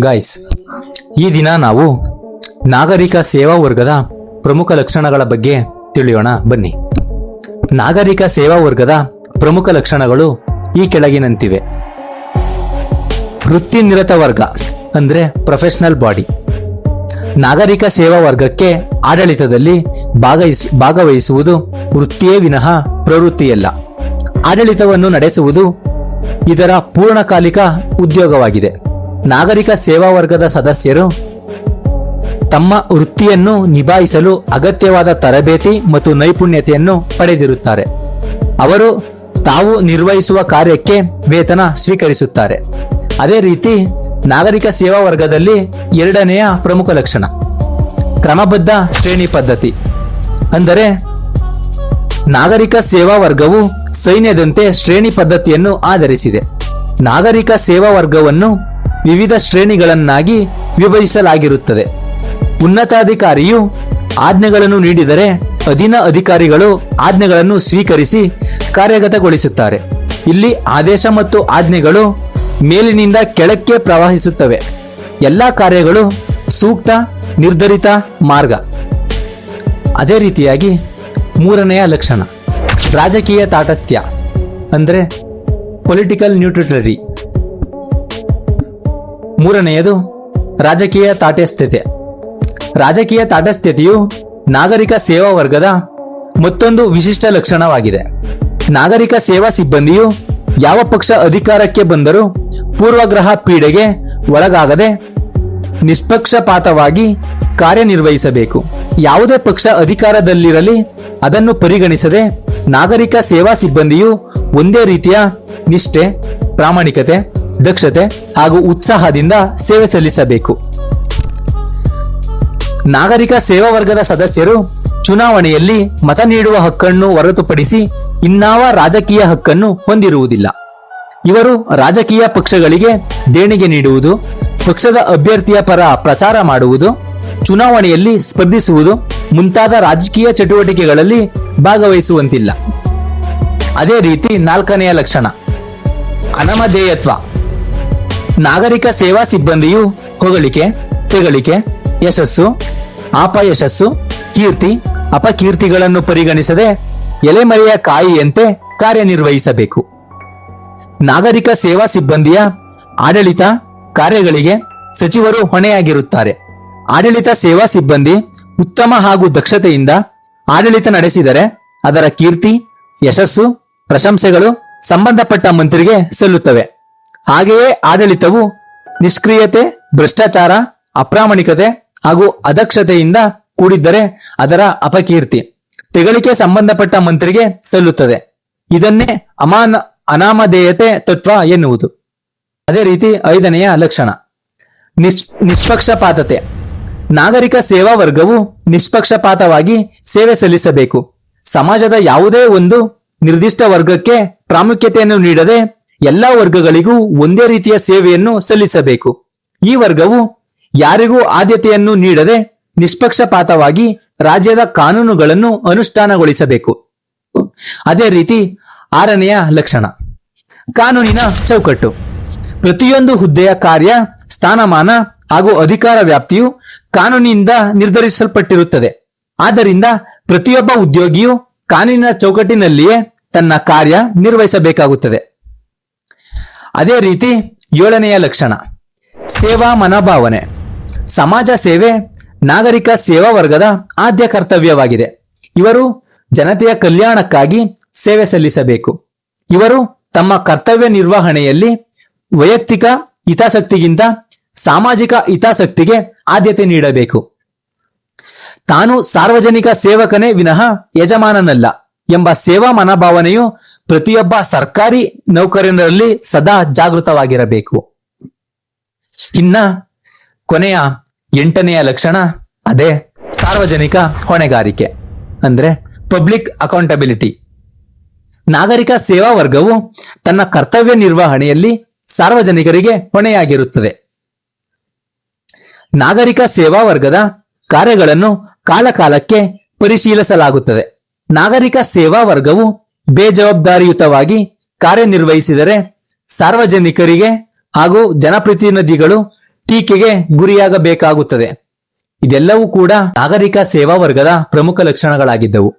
Guys ಈ ದಿನ ನಾವು ನಾಗರಿಕ ಸೇವಾ ವರ್ಗದ ಪ್ರಮುಖ ಲಕ್ಷಣಗಳ ಬಗ್ಗೆ ತಿಳಿಯೋಣ. ಬನ್ನಿ. ನಾಗರಿಕ ಸೇವಾ ವರ್ಗದ ಪ್ರಮುಖ ಲಕ್ಷಣಗಳು ಈ ಕೆಳಗಿನಂತಿವೆ. ವೃತ್ತಿನಿರತ ವರ್ಗ, ಅಂದ್ರೆ ಪ್ರೊಫೆಷನಲ್ ಬಾಡಿ ನಾಗರಿಕ ಸೇವಾ ವರ್ಗಕ್ಕೆ ಆಡಳಿತದಲ್ಲಿ ಭಾಗವಹಿಸ್, ಭಾಗವಹಿಸುವುದು ವೃತ್ತಿಯೇ ವಿನಃ ಪ್ರವೃತ್ತಿಯಲ್ಲ. ಆಡಳಿತವನ್ನು ನಡೆಸುವುದು ಇದರ ಪೂರ್ಣಕಾಲಿಕ ಉದ್ಯೋಗವಾಗಿದೆ. ನಾಗರಿಕ ಸೇವಾ ವರ್ಗದ ಸದಸ್ಯರು ತಮ್ಮ ವೃತ್ತಿಯನ್ನು ನಿಭಾಯಿಸಲು ಅಗತ್ಯವಾದ ತರಬೇತಿ ಮತ್ತು ನೈಪುಣ್ಯತೆಯನ್ನು ಪಡೆದಿರುತ್ತಾರೆ. ಅವರು ತಾವು ನಿರ್ವಹಿಸುವ ಕಾರ್ಯಕ್ಕೆ ವೇತನ ಸ್ವೀಕರಿಸುತ್ತಾರೆ. ಅದೇ ರೀತಿ ನಾಗರಿಕ ಸೇವಾ ವರ್ಗದಲ್ಲಿ ಎರಡನೆಯ ಪ್ರಮುಖ ಲಕ್ಷಣ, ಕ್ರಮಬದ್ಧ ಶ್ರೇಣಿ ಪದ್ಧತಿ. ಅಂದರೆ ನಾಗರಿಕ ಸೇವಾ ವರ್ಗವು ಸೈನ್ಯದಂತೆ ಶ್ರೇಣಿ ಪದ್ಧತಿಯನ್ನು ಆಧರಿಸಿದೆ. ನಾಗರಿಕ ಸೇವಾ ವರ್ಗವನ್ನು ವಿವಿಧ ಶ್ರೇಣಿಗಳನ್ನಾಗಿ ವಿಭಜಿಸಲಾಗಿರುತ್ತದೆ. ಉನ್ನತಾಧಿಕಾರಿಯು ಆಜ್ಞೆಗಳನ್ನು ನೀಡಿದರೆ ಅಧೀನ ಅಧಿಕಾರಿಗಳು ಆಜ್ಞೆಗಳನ್ನು ಸ್ವೀಕರಿಸಿ ಕಾರ್ಯಗತಗೊಳಿಸುತ್ತಾರೆ. ಇಲ್ಲಿ ಆದೇಶ ಮತ್ತು ಆಜ್ಞೆಗಳು ಮೇಲಿನಿಂದ ಕೆಳಕ್ಕೆ ಪ್ರವಹಿಸುತ್ತವೆ. ಎಲ್ಲ ಕಾರ್ಯಗಳು ಸೂಕ್ತ, ನಿರ್ಧರಿತ ಮಾರ್ಗ. ಅದೇ ರೀತಿಯಾಗಿ ಮೂರನೆಯ ಲಕ್ಷಣ. ರಾಜಕೀಯ ತಾಟಸ್ಥ್ಯ. ಅಂದರೆ ಪೊಲಿಟಿಕಲ್ ನ್ಯೂಟ್ರಿಟರಿ ಮೂರನೆಯದು ರಾಜಕೀಯ ತಾಟಸ್ಥ್ಯತೆ. ರಾಜಕೀಯ ತಾಟಸ್ಥ್ಯತೆಯು ನಾಗರಿಕ ಸೇವಾ ವರ್ಗದ ಮತ್ತೊಂದು ವಿಶಿಷ್ಟ ಲಕ್ಷಣವಾಗಿದೆ. ನಾಗರಿಕ ಸೇವಾ ಸಿಬ್ಬಂದಿಯು ಯಾವ ಪಕ್ಷ ಅಧಿಕಾರಕ್ಕೆ ಬಂದರೂ ಪೂರ್ವಗ್ರಹ ಪೀಡೆಗೆ ಒಳಗಾಗದೆ ನಿಷ್ಪಕ್ಷಪಾತವಾಗಿ ಕಾರ್ಯನಿರ್ವಹಿಸಬೇಕು. ಯಾವುದೇ ಪಕ್ಷ ಅಧಿಕಾರದಲ್ಲಿರಲಿ, ಅದನ್ನು ಪರಿಗಣಿಸದೆ ನಾಗರಿಕ ಸೇವಾ ಸಿಬ್ಬಂದಿಯು ಒಂದೇ ರೀತಿಯ ನಿಷ್ಠೆ, ಪ್ರಾಮಾಣಿಕತೆ ದಕ್ಷತೆ ಹಾಗೂ ಉತ್ಸಾಹದಿಂದ ಸೇವೆ ಸಲ್ಲಿಸಬೇಕು. ನಾಗರಿಕ ಸೇವಾ ವರ್ಗದ ಸದಸ್ಯರು ಚುನಾವಣೆಯಲ್ಲಿ ಮತ ನೀಡುವ ಹಕ್ಕನ್ನು ಹೊರತುಪಡಿಸಿ ಇನ್ನಾವ ರಾಜಕೀಯ ಹಕ್ಕನ್ನು ಹೊಂದಿರುವುದಿಲ್ಲ. ಇವರು ರಾಜಕೀಯ ಪಕ್ಷಗಳಿಗೆ ದೇಣಿಗೆ ನೀಡುವುದು, ಪಕ್ಷದ ಅಭ್ಯರ್ಥಿಯ ಪರ ಪ್ರಚಾರ ಮಾಡುವುದು, ಚುನಾವಣೆಯಲ್ಲಿ ಸ್ಪರ್ಧಿಸುವುದು ಮುಂತಾದ ರಾಜಕೀಯ ಚಟುವಟಿಕೆಗಳಲ್ಲಿ ಭಾಗವಹಿಸುವಂತಿಲ್ಲ. ಅದೇ ರೀತಿ ನಾಲ್ಕನೆಯ ಲಕ್ಷಣ, ಅನಮಧೇಯತ್ವ. ನಾಗರಿಕ ಸೇವಾ ಸಿಬ್ಬಂದಿಯು ಹೊಗಳಿಕೆ ತೆಗಳಿಕೆ ಯಶಸ್ಸು, ಅಪಯಶಸ್ಸು, ಕೀರ್ತಿ, ಅಪಕೀರ್ತಿಗಳನ್ನು ಪರಿಗಣಿಸದೆ ಎಲೆಮರೆಯ ಕಾಯಿಯಂತೆ ಕಾರ್ಯನಿರ್ವಹಿಸಬೇಕು. ನಾಗರಿಕ ಸೇವಾ ಸಿಬ್ಬಂದಿಯ ಆಡಳಿತ ಕಾರ್ಯಗಳಿಗೆ ಸಚಿವರು ಹೊಣೆಯಾಗಿರುತ್ತಾರೆ. ಆಡಳಿತ ಸೇವಾ ಸಿಬ್ಬಂದಿ ಉತ್ತಮ ಹಾಗೂ ದಕ್ಷತೆಯಿಂದ ಆಡಳಿತ ನಡೆಸಿದರೆ ಅದರ ಕೀರ್ತಿ, ಯಶಸ್ಸು, ಪ್ರಶಂಸೆಗಳು ಸಂಬಂಧಪಟ್ಟ ಮಂತ್ರಿಗೆ ಸಲ್ಲುತ್ತವೆ. ಹಾಗೆಯೇ ಆಡಳಿತವು ನಿಷ್ಕ್ರಿಯತೆ, ಭ್ರಷ್ಟಾಚಾರ, ಅಪ್ರಾಮಾಣಿಕತೆ ಹಾಗೂ ಅದಕ್ಷತೆಯಿಂದ ಕೂಡಿದ್ದರೆ ಅದರ ಅಪಕೀರ್ತಿ ತೆಗಳಿಕೆ ಸಂಬಂಧಪಟ್ಟ ಮಂತ್ರಿಗೆ ಸಲ್ಲುತ್ತದೆ. ಇದನ್ನೇ ಅಮಾನ ಅನಾಮಧೇಯತೆ ತತ್ವ ಎನ್ನುವುದು. ಅದೇ ರೀತಿ ಐದನೆಯ ಲಕ್ಷಣ. ನಿಷ್ ನಿಷ್ಪಕ್ಷಪಾತತೆ. ನಾಗರಿಕ ಸೇವಾ ವರ್ಗವು ನಿಷ್ಪಕ್ಷಪಾತವಾಗಿ ಸೇವೆ ಸಲ್ಲಿಸಬೇಕು. ಸಮಾಜದ ಯಾವುದೇ ಒಂದು ನಿರ್ದಿಷ್ಟ ವರ್ಗಕ್ಕೆ ಪ್ರಾಮುಖ್ಯತೆಯನ್ನು ನೀಡದೆ ಎಲ್ಲಾ ವರ್ಗಗಳಿಗೂ ಒಂದೇ ರೀತಿಯ ಸೇವೆಯನ್ನು ಸಲ್ಲಿಸಬೇಕು. ಈ ವರ್ಗವು ಯಾರಿಗೂ ಆದ್ಯತೆಯನ್ನು ನೀಡದೆ ನಿಷ್ಪಕ್ಷಪಾತವಾಗಿ ರಾಜ್ಯದ ಕಾನೂನುಗಳನ್ನು ಅನುಷ್ಠಾನಗೊಳಿಸಬೇಕು. ಅದೇ ರೀತಿ ಆರನೆಯ ಲಕ್ಷಣ. ಕಾನೂನಿನ ಚೌಕಟ್ಟು. ಪ್ರತಿಯೊಂದು ಹುದ್ದೆಯ ಕಾರ್ಯ, ಸ್ಥಾನಮಾನ ಹಾಗೂ ಅಧಿಕಾರ ವ್ಯಾಪ್ತಿಯು ಕಾನೂನಿನಿಂದ ನಿರ್ಧರಿಸಲ್ಪಟ್ಟಿರುತ್ತದೆ. ಆದ್ದರಿಂದ ಪ್ರತಿಯೊಬ್ಬ ಉದ್ಯೋಗಿಯು ಕಾನೂನಿನ ಚೌಕಟ್ಟಿನಲ್ಲಿಯೇ ತನ್ನ ಕಾರ್ಯ ನಿರ್ವಹಿಸಬೇಕಾಗುತ್ತದೆ. ಅದೇ ರೀತಿ ಏಳನೆಯ ಲಕ್ಷಣ. ಸೇವಾ ಮನೋಭಾವನೆ. ಸಮಾಜ ಸೇವೆ, ನಾಗರಿಕ ಸೇವಾ ವರ್ಗದ ಆದ್ಯ ಕರ್ತವ್ಯವಾಗಿದೆ. ಇವರು ಜನತೆಯ ಕಲ್ಯಾಣಕ್ಕಾಗಿ ಸೇವೆ ಸಲ್ಲಿಸಬೇಕು. ಇವರು ತಮ್ಮ ಕರ್ತವ್ಯ ನಿರ್ವಹಣೆಯಲ್ಲಿ ವೈಯಕ್ತಿಕ ಹಿತಾಸಕ್ತಿಗಿಂತ ಸಾಮಾಜಿಕ ಹಿತಾಸಕ್ತಿಗೆ ಆದ್ಯತೆ ನೀಡಬೇಕು. ತಾನು ಸಾರ್ವಜನಿಕ ಸೇವಕನೇ ವಿನಃ ಯಜಮಾನನಲ್ಲ ಎಂಬ ಸೇವಾ ಮನೋಭಾವನೆಯು ಪ್ರತಿಯೊಬ್ಬ ಸರ್ಕಾರಿ ನೌಕರರಲ್ಲಿ ಸದಾ ಜಾಗೃತವಾಗಿರಬೇಕು. ಇನ್ನ ಕೊನೆಯ ಎಂಟನೆಯ ಲಕ್ಷಣ ಅದೇ ಸಾರ್ವಜನಿಕ ಹೊಣೆಗಾರಿಕೆ. ಅಂದ್ರೆ ಪಬ್ಲಿಕ್ ಅಕೌಂಟಬಿಲಿಟಿ. ನಾಗರಿಕ ಸೇವಾ ವರ್ಗವು ತನ್ನ ಕರ್ತವ್ಯ ನಿರ್ವಹಣೆಯಲ್ಲಿ ಸಾರ್ವಜನಿಕರಿಗೆ ಹೊಣೆಯಾಗಿರುತ್ತದೆ. ನಾಗರಿಕ ಸೇವಾ ವರ್ಗದ ಕಾರ್ಯಗಳನ್ನು ಕಾಲಕಾಲಕ್ಕೆ ಪರಿಶೀಲಿಸಲಾಗುತ್ತದೆ. ನಾಗರಿಕ ಸೇವಾ ವರ್ಗವು ಬೇಜವಾಬ್ದಾರಿಯುತವಾಗಿ ಕಾರ್ಯನಿರ್ವಹಿಸಿದರೆ ಸಾರ್ವಜನಿಕರಿಗೆ ಹಾಗೂ ಜನಪ್ರತಿನಿಧಿಗಳು ಟೀಕೆಗೆ ಗುರಿಯಾಗಬೇಕಾಗುತ್ತದೆ. ಇದೆಲ್ಲವೂ ಕೂಡ ನಾಗರಿಕ ಸೇವಾ ವರ್ಗದ ಪ್ರಮುಖ ಲಕ್ಷಣಗಳಾಗಿದ್ದವು.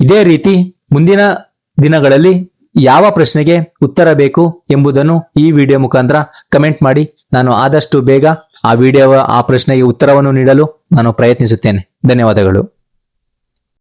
ಇದೇ ರೀತಿ ಮುಂದಿನ ದಿನಗಳಲ್ಲಿ ಯಾವ ಪ್ರಶ್ನೆಗೆ ಉತ್ತರ ಬೇಕು ಎಂಬುದನ್ನು ಈ ವಿಡಿಯೋ ಮುಖಾಂತರ ಕಮೆಂಟ್ ಮಾಡಿ. ನಾನು ಆದಷ್ಟು ಬೇಗ ಆ ವಿಡಿಯೋ ಆ ಪ್ರಶ್ನೆಗೆ ಉತ್ತರವನ್ನು ನೀಡಲು ನಾನು ಪ್ರಯತ್ನಿಸುತ್ತೇನೆ. ಧನ್ಯವಾದಗಳು.